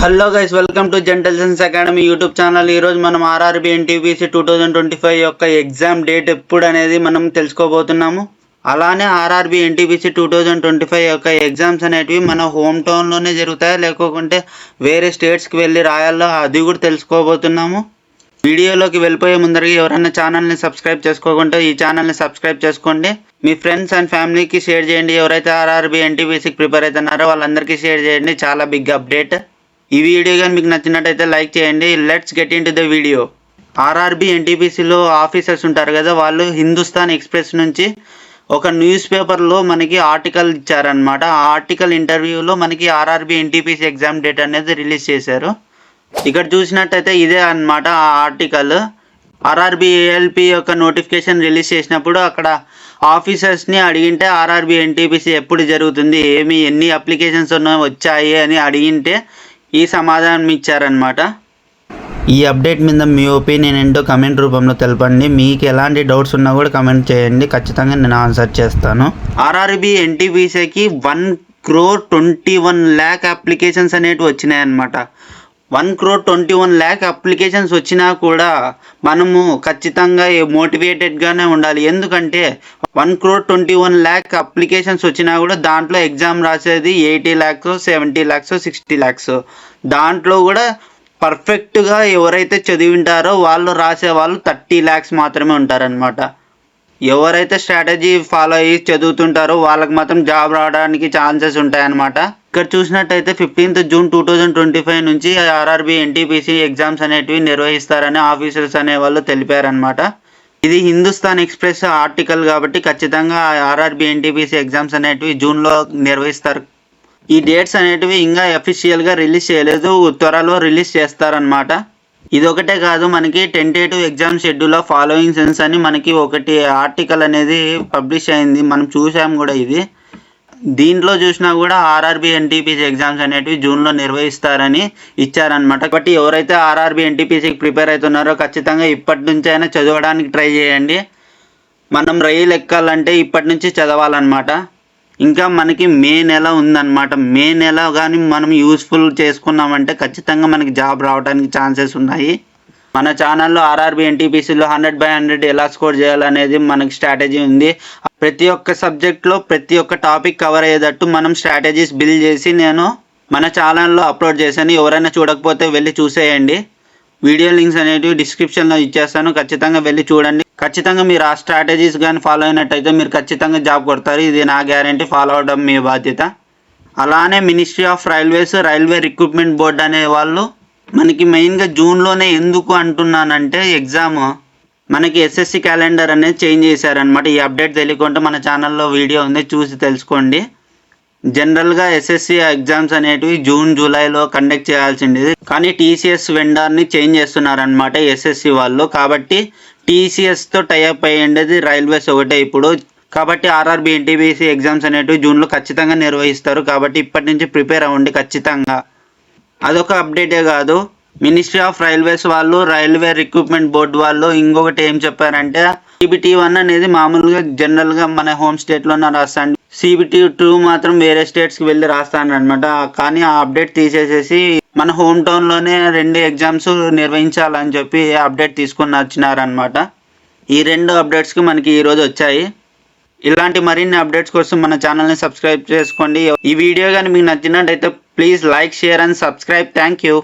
Hello guys welcome to Gentlesons academy YouTube channel. ఈరోజు మనం RRB NTPC two thousand twenty five యొక్క exam date ఎప్పుడు అనేది మనం తెలుసుకోబోతున్నాము. అలానే RRB NTPC two thousand twenty five యొక్క ఎగ్జామ్స్ అనేటివి మన హోమ్ టౌన్లోనే జరుగుతాయా? లేకుంటే వేరే స్టేట్స్కి వెళ్ళి రాయాలో అది కూడా తెలుసుకోబోతున్నాము. వీడియోలోకి వెళ్ళిపోయే ముందరగా ఎవరైనా ఛానల్ని సబ్స్క్రైబ్ చేసుకోకుంటే ఈ ఛానల్ని సబ్స్క్రైబ్ చేసుకోండి. మీ ఫ్రెండ్స్ అండ్ ఫ్యామిలీకి షేర్ చేయండి. ఎవరైతే ఆర్ఆర్బి ఎన్టీపీసీకి ప్రిపేర్ అవుతున్నారో వాళ్ళందరికీ షేర్ చేయండి. చాలా బిగ్ అప్డేట్. ఈ వీడియో కానీ మీకు నచ్చినట్టయితే లైక్ చేయండి. Let's get into the video RRB ఎన్టీపీసీలో officers ఉంటారు కదా వాళ్ళు హిందుస్థాన్ ఎక్స్ప్రెస్ నుంచి ఒక న్యూస్ పేపర్లో మనకి ఆర్టికల్ ఇచ్చారనమాట ఆ ఆర్టికల్ ఇంటర్వ్యూలో మనకి ఆర్ఆర్బి ఎన్టీపీసీ ఎగ్జామ్ డేట్ అనేది రిలీజ్ చేశారు. ఇక్కడ చూసినట్టయితే ఇదే అన్నమాట ఆ ఆర్టికల్. ఆర్ఆర్బి ఏఎల్పి యొక్క నోటిఫికేషన్ రిలీజ్ చేసినప్పుడు అక్కడ ఆఫీసర్స్ని అడిగింటే ఆర్ఆర్బి ఎన్టీపీసీ ఎప్పుడు జరుగుతుంది ఏమి ఎన్ని అప్లికేషన్స్ ఉన్నాయి వచ్చాయి అని అడిగింటే ఈ సమాధానం ఇచ్చారనమాట ఈ అప్డేట్ మీద మీ ఒపీనియన్ ఏంటో కమెంట్ రూపంలో తెలపండి. మీకు ఎలాంటి డౌట్స్ ఉన్నా కూడా కమెంట్ చేయండి. ఖచ్చితంగా నేను ఆన్సర్ చేస్తాను. RRB ఎన్టీపీసీకి one crore twenty one lakh applications అనేటివి వచ్చినాయి అనమాట one crore twenty one lakh applications వచ్చినా కూడా మనము ఖచ్చితంగా మోటివేటెడ్గానే ఉండాలి. ఎందుకంటే one crore twenty one lakh applications వచ్చినా కూడా దాంట్లో ఎగ్జామ్ రాసేది eighty lakhs seventy lakhs sixty lakhs. దాంట్లో కూడా పర్ఫెక్ట్గా ఎవరైతే చదివింటారో వాళ్ళు రాసే వాళ్ళు థర్టీ ల్యాక్స్ మాత్రమే ఉంటారనమాట ఎవరైతే స్ట్రాటజీ ఫాలో అయ్యి చదువుతుంటారో వాళ్ళకి మాత్రం జాబ్ రావడానికి ఛాన్సెస్ ఉంటాయన్నమాట. ఇక్కడ చూసినట్టయితే fifteenth June two thousand twenty five నుంచి ఆర్ఆర్బి ఎన్టీపీసీ ఎగ్జామ్స్ అనేటివి నిర్వహిస్తారని ఆఫీసర్స్ అనే వాళ్ళు తెలిపారనమాట ఇది హిందుస్థాన్ ఎక్స్ప్రెస్ ఆర్టికల్ కాబట్టి ఖచ్చితంగా ఆర్ఆర్బి ఎన్టీపీసీ ఎగ్జామ్స్ అనేటివి జూన్లో నిర్వహిస్తారు. ఈ డేట్స్ అనేటివి ఇంకా అఫీషియల్గా రిలీజ్ చేయలేదు త్వరలో రిలీజ్ చేస్తారనమాట ఇది ఒకటే కాదు మనకి tentative exam schedule of following sense అని మనకి ఒకటి ఆర్టికల్ అనేది పబ్లిష్ అయింది. మనం చూసాం కూడా ఇది. దీంట్లో చూసినా కూడా ఆర్ఆర్బి ఎన్టీపీసీ ఎగ్జామ్స్ అనేటివి జూన్లో నిర్వహిస్తారని ఇచ్చారనమాట కాబట్టి ఎవరైతే ఆర్ఆర్బి ఎన్టీపీసీకి ప్రిపేర్ అవుతున్నారో ఖచ్చితంగా ఇప్పటి నుంచి అయినా చదవడానికి ట్రై చేయండి. మనం రైలు ఎక్కాలంటే ఇప్పటి నుంచి చదవాలన్నమాట. ఇంకా మనకి మే నెల ఉందన్నమాట. మే నెల కానీ మనం యూస్ఫుల్ చేసుకున్నామంటే ఖచ్చితంగా మనకి జాబ్ రావడానికి ఛాన్సెస్ ఉన్నాయి. మన ఛానల్లో ఆర్ఆర్బి ఎన్టీపీసీలో హండ్రెడ్ బై హండ్రెడ్ ఎలా స్కోర్ చేయాలనేది మనకి స్ట్రాటజీ ఉంది. ప్రతి ఒక్క సబ్జెక్ట్లో ప్రతి ఒక్క టాపిక్ కవర్ అయ్యేటట్టు మనం స్ట్రాటజీస్ బిల్డ్ చేసి నేను మన ఛానల్లో అప్లోడ్ చేశాను. ఎవరైనా చూడకపోతే వెళ్ళి చూసేయండి. వీడియో లింక్స్ అనేటివి డిస్క్రిప్షన్లో ఇచ్చేస్తాను. ఖచ్చితంగా వెళ్ళి చూడండి. ఖచ్చితంగా మీరు ఆ స్ట్రాటజీస్ కానీ ఫాలో అయినట్టయితే మీరు ఖచ్చితంగా జాబ్ కొడతారు. ఇది నా గ్యారంటీ ఫాలో అవడం మీ బాధ్యత. అలానే ministry of railways railway recruitment board అనే వాళ్ళు మనకి మెయిన్గా జూన్లోనే ఎందుకు అంటున్నానంటే ఎగ్జామ్ మనకి ఎస్ఎస్సి క్యాలెండర్ అనేది చేంజ్ చేశారనమాట ఈ అప్డేట్ తెలియకుండా మన ఛానల్లో వీడియో ఉంది చూసి తెలుసుకోండి. జనరల్గా ఎస్ఎస్సి ఎగ్జామ్స్ అనేటివి జూన్ జూలైలో కండక్ట్ చేయాల్సిండేది కానీ టీసీఎస్ వెండర్ని చేంజ్ చేస్తున్నారనమాట ఎస్ఎస్సి వాళ్ళు. కాబట్టి టీసీఎస్తో టైఅప్ అయ్యేది రైల్వేస్ ఒకటే ఇప్పుడు. కాబట్టి ఆర్ఆర్బి ఎన్టీబీసీ ఎగ్జామ్స్ అనేటివి జూన్లో ఖచ్చితంగా నిర్వహిస్తారు. కాబట్టి ఇప్పటి నుంచి ప్రిపేర్ అవ్వండి ఖచ్చితంగా. అదొక అప్డేటే కాదు. మినిస్ట్రీ ఆఫ్ రైల్వేస్ వాళ్ళు రైల్వే రిక్రూట్మెంట్ బోర్డు వాళ్ళు ఇంకొకటి ఏం చెప్పారంటే సిబిటీ వన్ అనేది మామూలుగా జనరల్గా మన హోమ్ స్టేట్లోనే రాస్తాండి సిబిటీ టూ మాత్రం వేరే స్టేట్స్కి వెళ్ళి రాస్తాను అనమాట కానీ ఆ అప్డేట్ తీసేసేసి మన హోమ్ టౌన్లోనే రెండు ఎగ్జామ్స్ నిర్వహించాలని చెప్పి అప్డేట్ తీసుకుని వచ్చినారనమాట ఈ రెండు అప్డేట్స్కి మనకి ఈరోజు వచ్చాయి. ఇలాంటి మరిన్ని అప్డేట్స్ కోసం మన ఛానల్ని సబ్స్క్రైబ్ చేసుకోండి. ఈ వీడియో కానీ మీకు నచ్చినట్టయితే please like share and subscribe thank you